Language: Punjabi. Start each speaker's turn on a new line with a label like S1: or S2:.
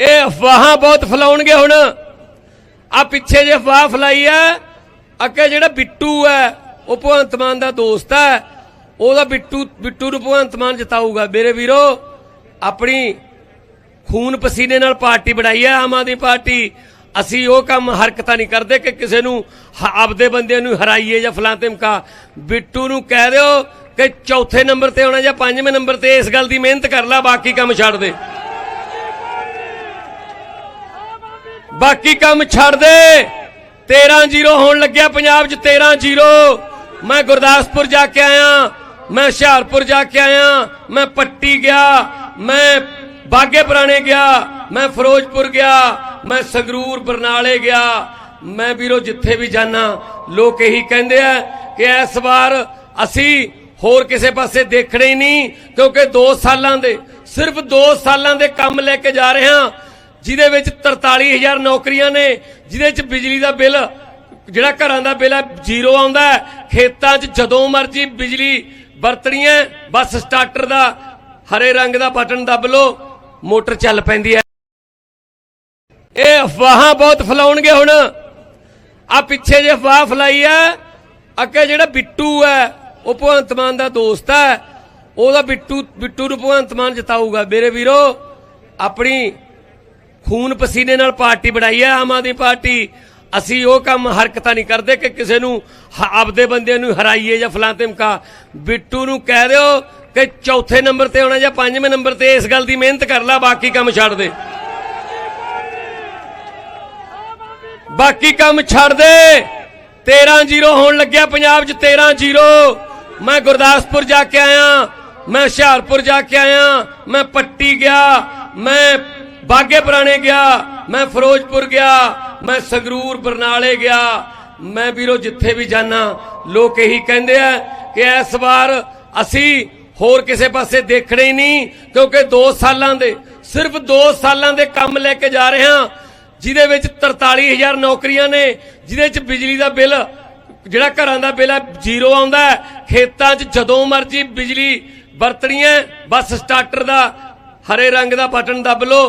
S1: ਇਹ ਅਫਵਾਹਾਂ ਬਹੁਤ ਫੈਲਾਉਣਗੇ ਹੁਣ। ਆ ਪਿੱਛੇ ਜੇ ਅਫਵਾਹ ਫੈਲਾਈ ਹੈ, ਅੱਗੇ ਜਿਹੜਾ ਬਿੱਟੂ ਹੈ, ਉਹ ਭਗਵੰਤ ਮਾਨ ਦਾ ਦੋਸਤ ਹੈ, ਉਹਦਾ ਬਿੱਟੂ ਬਿੱਟੂ ਨੂੰ ਭਗਵੰਤ ਮਾਨ ਜਿਤਾਊਗਾ। ਮੇਰੇ ਵੀਰੋ, ਆਪਣੀ ਖੂਨ ਪਸੀਨੇ ਨਾਲ ਪਾਰਟੀ ਬਣਾਈ ਹੈ ਆਮ ਆਦਮੀ ਪਾਰਟੀ। ਅਸੀਂ ਉਹ ਕੰਮ ਹਰਕਤਾਂ ਨਹੀਂ ਕਰਦੇ ਕਿ ਕਿਸੇ ਨੂੰ ਆਪਦੇ ਬੰਦੇ ਨੂੰ ਹਰਾਈਏ ਜਾਂ ਫਲਾਂ ਧਮਕਾ ਬਿੱਟੂ ਨੂੰ ਕਹਿ ਦਿਓ ਕਿ ਚੌਥੇ ਨੰਬਰ ਤੇ ਆਉਣਾ ਜਾਂ ਪੰਜਵੇਂ ਨੰਬਰ ਤੇ ਇਸ ਗੱਲ ਦੀ ਮਿਹਨਤ ਕਰ ਲੈ, ਬਾਕੀ ਕੰਮ ਛੱਡ ਦੇ। ਬਾਕੀ ਕੰਮ ਛੱਡ ਦੇ। 13-0 ਹੋਣ ਲੱਗਿਆ ਪੰਜਾਬ 'ਚ 13-0 ਮੈਂ ਗੁਰਦਾਸਪੁਰ ਜਾ ਕੇ ਆਇਆ, ਮੈਂ ਹੁਸ਼ਿਆਰਪੁਰ ਜਾ ਕੇ ਆਇਆ, ਮੈਂ ਪੱਟੀ ਗਿਆ, ਮੈਂ ਬਾਗੇ ਪੁਰਾਣੇ ਗਿਆ, ਮੈਂ ਫਿਰੋਜ਼ਪੁਰ ਗਿਆ, ਮੈਂ ਸੰਗਰੂਰ, ਬਰਨਾਲੇ ਗਿਆ। ਮੈਂ ਵੀਰੋ, ਜਿੱਥੇ ਵੀ ਜਾਣਾ ਲੋਕ ਇਹੀ ਕਹਿੰਦੇ ਆ ਕਿ ਇਸ ਵਾਰ ਅਸੀਂ ਹੋਰ ਕਿਸੇ ਪਾਸੇ ਦੇਖਣੇ ਹੀ ਨਹੀਂ, ਕਿਉਂਕਿ 2 ਸਾਲਾਂ ਦੇ, ਸਿਰਫ 2 ਸਾਲਾਂ ਦੇ ਕੰਮ ਲੈ ਕੇ ਜਾ ਰਹੇ ਹਾਂ। ਜਿਹਦੇ ਵਿੱਚ 43000 ਨੌਕਰੀਆਂ ਨੇ, ਜਿਹਦੇ ਚ ਬਿਜਲੀ ਦਾ ਬਿੱਲ, ਜਿਹੜਾ ਘਰਾਂ ਦਾ ਬਿੱਲ ਹੈ, ਜ਼ੀਰੋ ਆਉਂਦਾ ਖੇਤਾਂ 'ਚ ਜਦੋਂ ਮਰਜ਼ੀ ਬਿਜਲੀ ਵਰਤਣੀ ਹੈ, ਬਸ ਸਟਾਰਟਰ ਦਾ ਹਰੇ ਰੰਗ ਦਾ ਬਟਨ ਦੱਬ ਲੋ ਮੋਟਰ ਚੱਲ ਪੈਂਦੀ ਹੈ। ਇਹ ਅਫਵਾਹਾਂ ਬਹੁਤ ਫੈਲਾਉਣਗੇ ਹੁਣ। ਆ ਪਿੱਛੇ ਜੇ ਅਫਵਾਹ ਫੈਲਾਈ ਹੈ, ਅੱਗੇ ਜਿਹੜਾ ਬਿੱਟੂ ਹੈ, ਉਹ ਭਗਵੰਤ ਮਾਨ ਦਾ ਦੋਸਤ ਹੈ। ਉਹਦਾ ਬਿੱਟੂ ਬਿੱਟੂ ਨੂੰ ਭਗਵੰਤ ਮਾਨ ਜਿਤਾਊਗਾ। ਮੇਰੇ ਵੀਰੋ, ਆਪਣੀ ਖੂਨ ਪਸੀਨੇ ਨਾਲ ਪਾਰਟੀ ਬਣਾਈ ਹੈ, ਆਮ ਆਦਮੀ ਪਾਰਟੀ। ਅਸੀਂ ਉਹ ਕੰਮ ਹਰਕਤਾਂ ਨਹੀਂ ਕਰਦੇ ਕਿ ਕਿਸੇ ਨੂੰ ਆਪਦੇ ਬੰਦੇ ਨੂੰ ਹਰਾਈਏ ਜਾਂ ਫਲਾਂ ਧਮਕਾ ਬਿੱਟੂ ਨੂੰ ਕਹਿ ਦਿਓ ਕਿ ਚੌਥੇ ਨੰਬਰ ਤੇ ਆਉਣਾ ਜਾਂ ਪੰਜਵੇਂ ਨੰਬਰ ਤੇ ਇਸ ਗੱਲ ਦੀ ਮਿਹਨਤ ਕਰ ਲੈ, ਬਾਕੀ ਕੰਮ ਛੱਡ ਦੇ। ਬਾਕੀ ਕੰਮ ਛੱਡ ਦੇ। 13-0 ਹੋਣ ਲੱਗਿਆ, ਪੰਜਾਬ 'ਚ 13-0 ਮੈਂ ਗੁਰਦਾਸਪੁਰ ਜਾ ਕੇ ਆਇਆ। ਮੈਂ ਹੁਸ਼ਿਆਰਪੁਰ ਜਾ ਕੇ ਆਇਆ। ਮੈਂ ਪੱਟੀ ਗਿਆ। ਮੈਂ ਬਾਗੇ ਪੁਰਾਣੇ ਗਿਆ, ਮੈਂ ਫਿਰੋਜ਼ਪੁਰ ਗਿਆ, ਮੈਂ ਸੰਗਰੂਰ, ਬਰਨਾਲੇ ਗਿਆ। ਮੈਂ ਵੀਰੋ, ਜਿੱਥੇ ਵੀ ਜਾਣਾ ਲੋਕ ਇਹੀ ਕਹਿੰਦੇ ਆ ਕਿ ਇਸ ਵਾਰ ਅਸੀਂ ਹੋਰ ਕਿਸੇ ਪਾਸੇ ਦੇਖਣੇ ਹੀ ਨਹੀਂ, ਕਿਉਂਕਿ 2 ਸਾਲਾਂ ਦੇ, ਸਿਰਫ 2 ਸਾਲਾਂ ਦੇ ਕੰਮ ਲੈ ਕੇ ਜਾ ਰਹੇ ਹਾਂ, ਜਿਹਦੇ ਵਿੱਚ 43000 ਨੌਕਰੀਆਂ ਨੇ, ਜਿਹਦੇ ਵਿੱਚ ਬਿਜਲੀ ਦਾ ਬਿੱਲ, ਜਿਹੜਾ ਘਰਾਂ ਦਾ ਬਿੱਲ ਹੈ, ਜ਼ੀਰੋ ਆਉਂਦਾ ਖੇਤਾਂ 'ਚ ਜਦੋਂ ਮਰਜ਼ੀ ਬਿਜਲੀ ਵਰਤਣੀ ਹੈ, ਬਸ ਸਟਾਰਟਰ ਦਾ ਹਰੇ ਰੰਗ ਦਾ ਬਟਨ ਦੱਬ ਲਓ